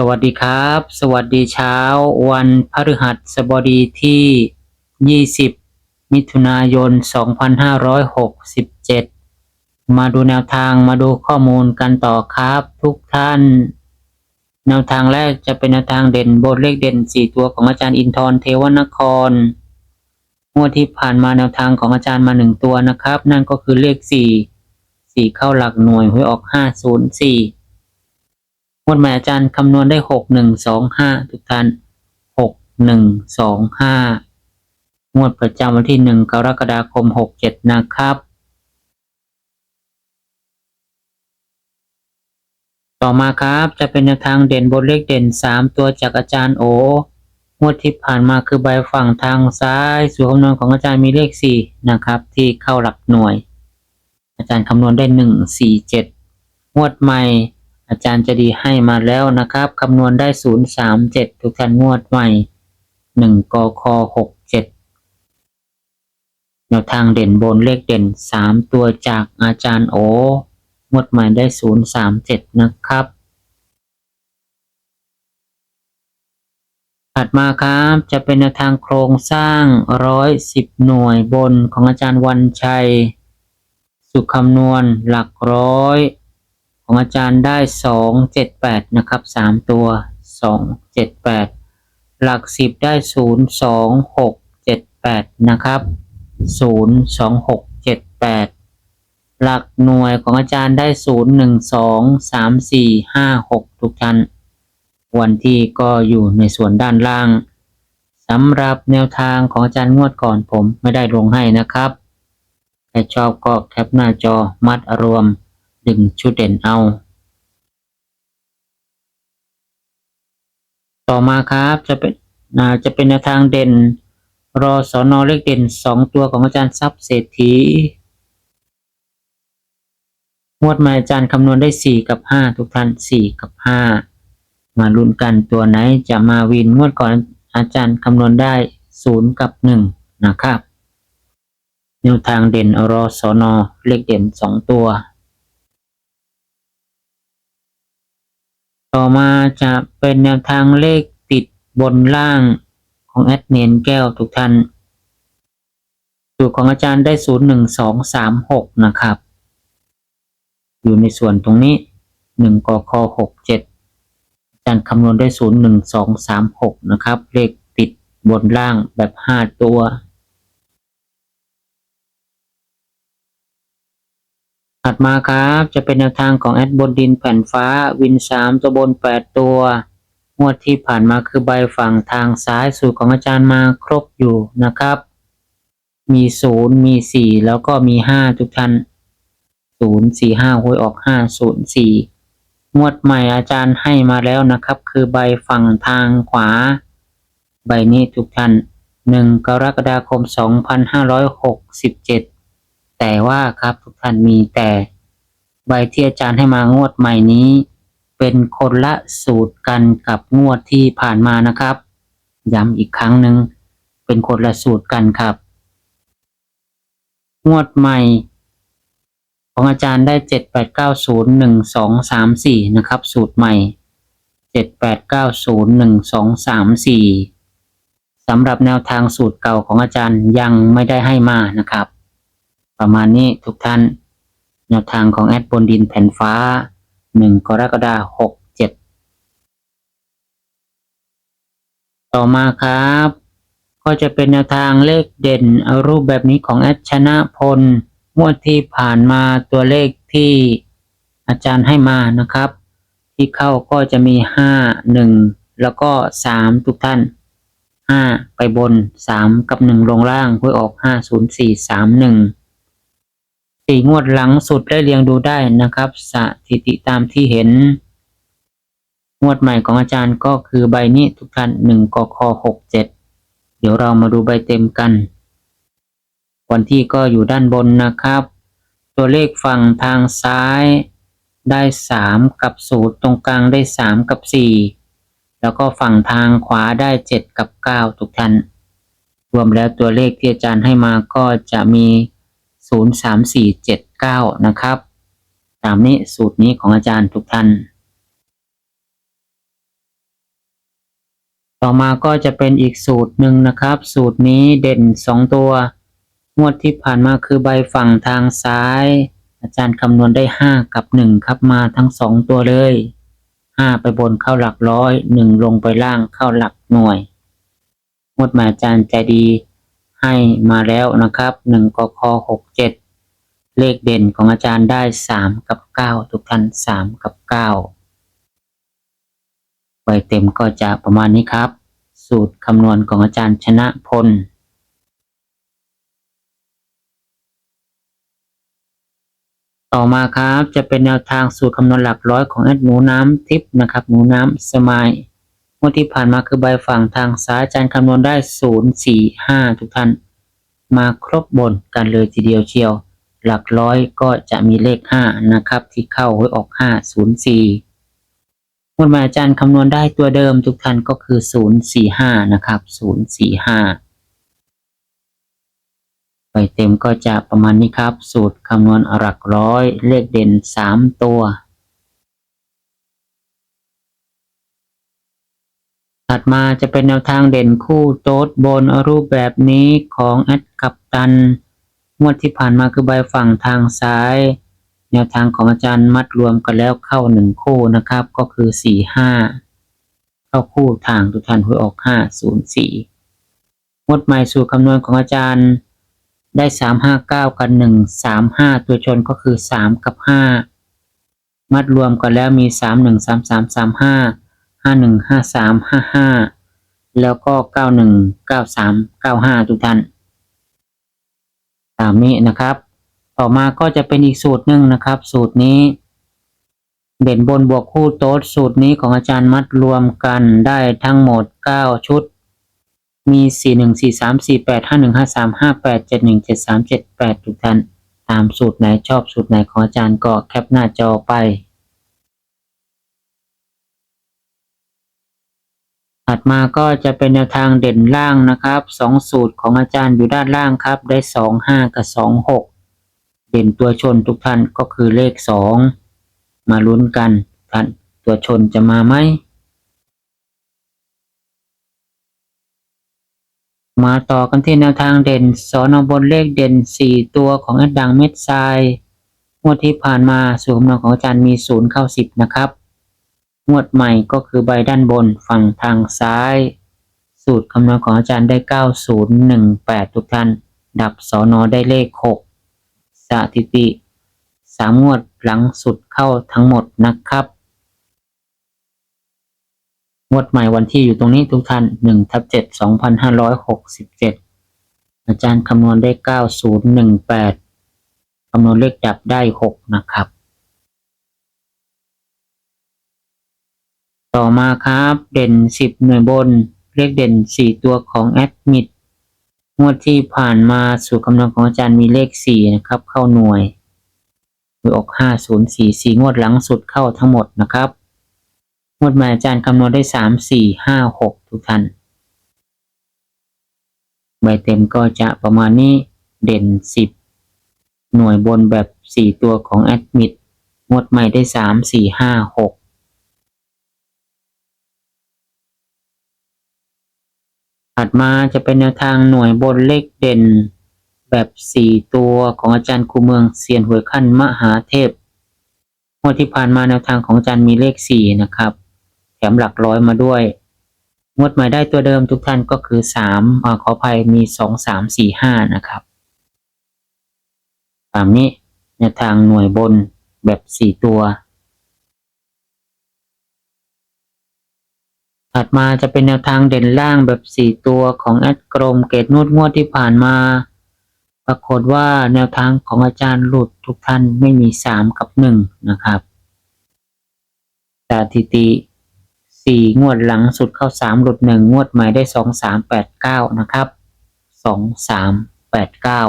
สวัสดีครับ สวัสดีเช้า วันพฤหัสบดีที่ 20 มิถุนายน 2567 มาดูแนวทางมาดูข้อมูลกันต่อครับทุกท่าน แนวทางแรกจะเป็นแนวทางเด่นบทเลขเด่น 4 ตัวของอาจารย์อินทร์เทวนครงวดที่ผ่านมาแนวทางของอาจารย์มา 1 ตัวนะครับ นั่นก็คือเลข 4 4 เข้าหลักหน่วยหวยออก 504 วดใหม่อาจารย์คำนวณได้หกหนึ่งสองห้าทุกท่านหกหนึ่งสองห้างวดประจำวันที่หนึ่งกรกฎาคมหกเจ็ดนะครับ ต่อมาครับจะเป็นแนวทางเด่นบนเลขเด่นสามตัวจากอาจารย์โองวดที่ผ่านมาคือใบฝั่งทางซ้ายสูตรคำนวณของอาจารย์มีเลขสี่นะครับ ที่เข้าหลักหน่วย อาจารย์คำนวณได้หนึ่งสี่เจ็ดงวดใหม่ อาจารย์จะดีให้มาแล้วนะครับ คำนวณได้ 037 ทุกท่านงวดใหม่ 1กค67แนวทางเด่นบนเลขเด่น 3 ตัวจากอาจารย์โองวดใหม่ได้ 037 นะครับถัดมาครับจะเป็นแนวทางโครงสร้าง 110 หน่วยบนของอาจารย์วันชัย สุขคำนวณหลักร้อย ของอาจารย์ได้สองเจ็ดแปดนะครับสามตัวสองเจ็ดแปดหลักสิบได้ศูนย์สองหกเจ็ดแปดนะครับศูนย์สองหกเจ็ดแปดหลักหน่วยของอาจารย์ได้ศูนย์หนึ่งสองสามสี่ห้าหกทุกท่านวันที่ก็อยู่ในส่วนด้านล่างสำหรับแนวทางของอาจารย์งวดก่อนผมไม่ได้ลงให้นะครับ ใครชอบก็แคปหน้าจอมัดรวม ดึงชุดเด่นเอา ต่อมาครับจะเป็นอาจะเป็นแนวทางเด่นรอสอนอเลขเด่นสองตัวของอาจารย์ทรัพย์เศรษฐีงวดมาอาจารย์คำนวณได้สี่กับห้าทุกท่านสี่กับห้ามาลุ้นกันตัวไหนจะมาวินงวดก่อนอาจารย์คำนวณได้ศูนย์กับหนึ่งนะครับแนวทางเด่นรอสอนอเลขเด่นสองตัว ต่อมาจะเป็นแนวทางเลขติดบนล่างของแอดเนียนแก้วทุกท่านสูตรของอาจารย์ได้ศูนย์หนึ่งสองสามหกนะครับ อยู่ในส่วนตรงนี้หนึ่งกคหกเจ็ดอาจารย์คำนวณได้ศูนย์หนึ่งสองสามหกนะครับ เลขติดบนล่างแบบห้าตัว ถัดมาครับจะเป็นแนวทางของแอดบนดินแผ่นฟ้าวินสามตัวบนแปดตัวงวดที่ผ่านมาคือใบฝั่งทางซ้ายสูตรของอาจารย์มาครบอยู่นะครับ มีศูนย์มีสี่แล้วก็มีห้าทุกท่านศูนย์สี่ห้าหวยออกห้าศูนย์สี่งวดใหม่อาจารย์ให้มาแล้วนะครับ คือใบฝั่งทางขวา ใบนี้ทุกท่านหนึ่งกรกฎาคมสองพันห้าร้อยหกสิบเจ็ด แต่ว่าครับทุกท่านมีแต่ใบที่อาจารย์ให้มางวดใหม่นี้ เป็นคนละสูตรกันกับงวดที่ผ่านมานะครับ ย้ำอีกครั้งหนึ่งเป็นคนละสูตรกันครับ งวดใหม่ ของอาจารย์ได้เจ็ดแปดเก้าศูนย์หนึ่งสองสามสี่นะครับ สูตรใหม่เจ็ดแปดเก้าศูนย์หนึ่งสองสามสี่สำหรับแนวทางสูตรเก่าของอาจารย์ยังไม่ได้ให้มานะครับ ประมาณนี้ทุกท่าน แนวทางของแอดบนดินแผ่นฟ้าหนึ่งกรกฎาหกเจ็ดต่อมาครับ ก็จะเป็นแนวทางเลขเด่นรูปแบบนี้ของแอดชนะพลงวดที่ผ่านมาตัวเลขที่อาจารย์ให้มานะครับ ที่เข้าก็จะมีห้าหนึ่งแล้วก็สามทุกท่านห้าไปบนสามกับหนึ่งลงล่างหวยออกห้าศูนย์ สี่งสี่งวดหลังสุดได้เรียงดูได้นะครับ สถิติตามที่เห็น งวดใหม่ของอาจารย์ก็คือใบนี้ทุกท่านหนึ่งกคหกเจ็ดเดี๋ยวเรามาดูใบเต็มกัน วันที่ก็อยู่ด้านบนนะครับ ตัวเลขฝั่งทางซ้ายได้สามกับศูนย์ตรงกลางได้สามกับสี่แล้วก็ฝั่งทางขวาได้เจ็ดกับเก้าทุกท่าน รวมแล้วตัวเลขที่อาจารย์ให้มาก็จะมี ศูนย์สามสี่เจ็ดเก้านะครับ ตามนี้สูตรนี้ของอาจารย์ทุกท่าน ต่อมาก็จะเป็นอีกสูตรหนึ่งนะครับ สูตรนี้เด่นสองตัว งวดที่ผ่านมาคือใบฝั่งทางซ้าย อาจารย์คำนวณได้ห้ากับหนึ่งครับมาทั้งสองตัวเลยห้าไปบนเข้าหลักร้อยหนึ่งลงไปล่างเข้าหลักหน่วยงวดมาอาจารย์ใจดี ให้มาแล้วนะครับหนึ่งกคหกเจ็ดเลขเด่นของอาจารย์ได้สามกับเก้าทุกท่านสามกับเก้าใบเต็มก็จะประมาณนี้ครับ สูตรคำนวณของอาจารย์ชนะพลต่อมาครับจะเป็นแนวทางสูตรคำนวณหลักร้อยของแอดหนูน้ำทิพย์นะครับหนูน้ำสมาย วดที่ผ่านมาคือใบฝั่งทางซ้ายอาจารย์คำนวณได้ศูนย์สี่ห้าทุกท่าน มาครบบนกันเลยทีเดียวเชียว หลักร้อยก็จะมีเลขห้านะครับ ที่เข้าไว้ออกห้าศูนย์สี่งวดมาอาจารย์คำนวณได้ตัวเดิมทุกท่านก็คือ 045 นะครับ 045ไปเต็มก็จะประมาณนี้ครับ สูตรคำนวณหลักร้อยเลขเด่น 3 ตัว ถัดมาจะเป็นแนวทางเด่นคู่โต๊ดบนรูปแบบนี้ของแอดกัปตัน งวดที่ผ่านมาคือใบฝั่งทางซ้าย แนวทางของอาจารย์มัดรวมกันแล้วเข้าหนึ่งคู่นะครับ ก็คือสี่ห้าเข้าคู่ทางทุกท่านหวยออกห้าศูนย์สี่งวดใหม่สู่คำนวณของอาจารย์ได้สามห้าเก้ากันหนึ่งสามห้าตัวชนก็คือสามกับห้ามัดรวมกันแล้วมีสามหนึ่งสามสามสามห้า ห้าหนึ่งห้าสามห้าห้าแล้วก็เก้าหนึ่งเก้าสามเก้าห้าทุกท่านตามนี้นะครับ ต่อมาก็จะเป็นอีกสูตรหนึ่งนะครับ สูตรนี้ เด่นบนบวกคู่โต๊ดสูตรนี้ของอาจารย์มัดรวมกันได้ทั้งหมด 9 ชุด มี 4 1 4 3 4 8 5 1 5 3 5 8 7 1 7 3 7 8 ทุกท่าน ตามสูตรไหนชอบสูตรไหนของอาจารย์ก็แคปหน้าจอไป ถัดมาก็จะเป็นแนวทางเด่นล่างนะครับสองสูตรของอาจารย์อยู่ด้านล่างครับ ได้สองห้ากับสองหกเด่นตัวชนทุกท่านก็คือเลขสองมาลุ้นกันท่านตัวชนจะมาไหม มาต่อกันที่แนวทางเด่นสอนอบนเลขเด่นสี่ตัวของอดดังเม็ดทรายงวดที่ผ่านมาสูตรคำนวณของอาจารย์มีศูนย์เข้าสิบนะครับ งวดใหม่ก็คือใบด้านบนฝั่งทางซ้าย สูตรคำนวณของอาจารย์ได้ 9018 ทุกท่าน ดับสอนอได้เลข 6 สถิติสามงวดหลังสุดเข้าทั้งหมดนะครับ งวดใหม่วันที่อยู่ตรงนี้ทุกท่าน1ทับ7 2567 อาจารย์คำนวณได้ 9018 คำนวณเลขดับได้ 6 นะครับ ต่อมาครับ เด่น 10 หน่วยบน เลขเด่น 4 ตัวของแอดมิดงวดที่ผ่านมาสู่คำนวณของอาจารย์มีเลข 4 นะครับ เข้าหน่วยหวยออก504 4งวดหลังสุดเข้าทั้งหมดนะครับงวดมาอาจารย์คำนวณได้ 3 4 5 6 ทุกท่านใบเต็มก็จะประมาณนี้เด่น 10 หน่วยบนแบบ 4 ตัวของแอดมิดงวดใหม่ได้ 3 4 5 6 ถัดมาจะเป็นแนวทางหน่วยบนเลขเด่น แบบสี่ตัวของอาจารย์คูเมืองเซียนหวยขั้นมหาเทพงวดที่ผ่านมาแนวทางของอาจารย์มีเลขสี่นะครับ แถมหลักร้อยมาด้วย งวดใหม่ได้ตัวเดิมทุกท่านก็คือสามอ่าขออภัยมีสองสามสี่ห้านะครับตามนี้แนวทางหน่วยบนแบบสี่ตัว ถัดมาจะเป็นแนวทางเด่นล่างแบบ 4 ตัวของแอดกรมเกตนวดงวดที่ผ่านมา ปรากฏว่าแนวทางของอาจารย์หลุดทุกท่านไม่มี 3 กับ 1 นะครับสถิติสี่งวดหลังสุดเข้าสามหลุดหนึ่งงวดใหม่ได้สองสามแปดเก้านะครับสองสามแปดเก้า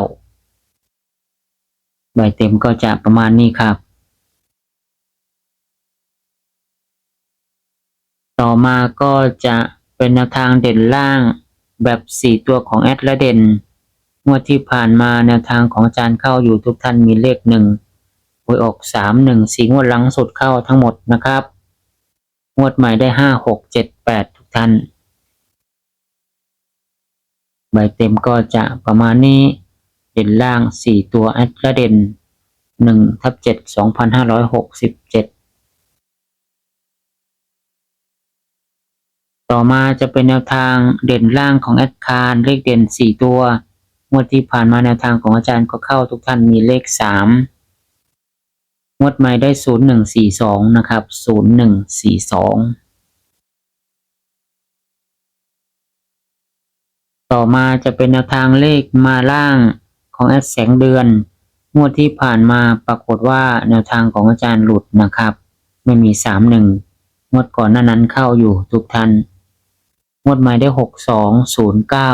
ใบเต็มก็จะประมาณนี้ครับ ต่อมาก็จะเป็นแนวทางเด่นล่างแบบ 4 ตัวของแอดและเด่นงวดที่ผ่านมาแนวทางของอาจารย์เข้าอยู่ทุกท่านมีเลขหนึ่งวยออก3 1 4งวดหลังสุดเข้าทั้งหมดนะครับ งวดใหม่ได้ 5 6 7 8 ทุกท่าน ใบเต็มก็จะประมาณนี้ เด่นล่าง 4 ตัวแอดและเด่น1ทับ7 2567 ต่อมาจะเป็นแนวทางเด่นล่างของแอดคารเลขเด่นสี่ตัวงวดที่ผ่านมาแนวทางของอาจารย์ก็เข้าทุกท่านมีเลขสามงวดใหม่ได้ศูนย์หนึ่งสี่สองนะครับศูนย์หนึ่งสี่สองต่อมาจะเป็นแนวทางเลขมาล่างของแอดแสงเดือน งวดที่ผ่านมาปรากฏว่าแนวทางของอาจารย์หลุดนะครับ ไม่มีสามหนึ่งงวดก่อนหน้านั้นเข้าอยู่ทุกท่าน งวดใหม่ได้หกสองศูนย์เก้า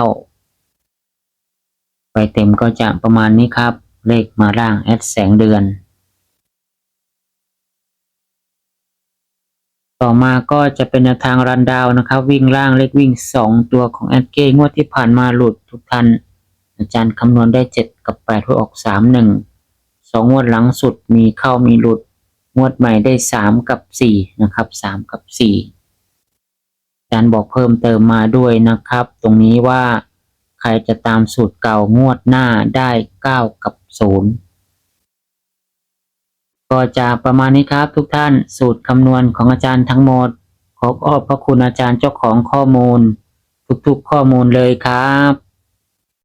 ไปเต็มก็จะประมาณนี้ครับ เลขมาล่างแอดแสงเดือน ต่อมาก็จะเป็นทางรันดาวนะครับ วิ่งล่างเลขวิ่งสองตัวของแอดเก้งวดที่ผ่านมาหลุดทุกท่านอาจารย์คำนวณได้เจ็ดกับแปดหวยออกสามหนึ่งสองงวดหลังสุดมีเข้ามีหลุด งวดใหม่ได้สามกับสี่นะครับสามกับสี่ จารย์บอกเพิ่มเติมมาด้วยนะครับ ตรงนี้ว่าใครจะตามสูตรเก่างวดหน้าได้เก้ากับศูนย์ก็จะประมาณนี้ครับทุกท่านสูตรคำนวณของอาจารย์ทั้งหมด ขอขอบพระคุณอาจารย์เจ้าของข้อมูล ทุกๆข้อมูลเลยครับ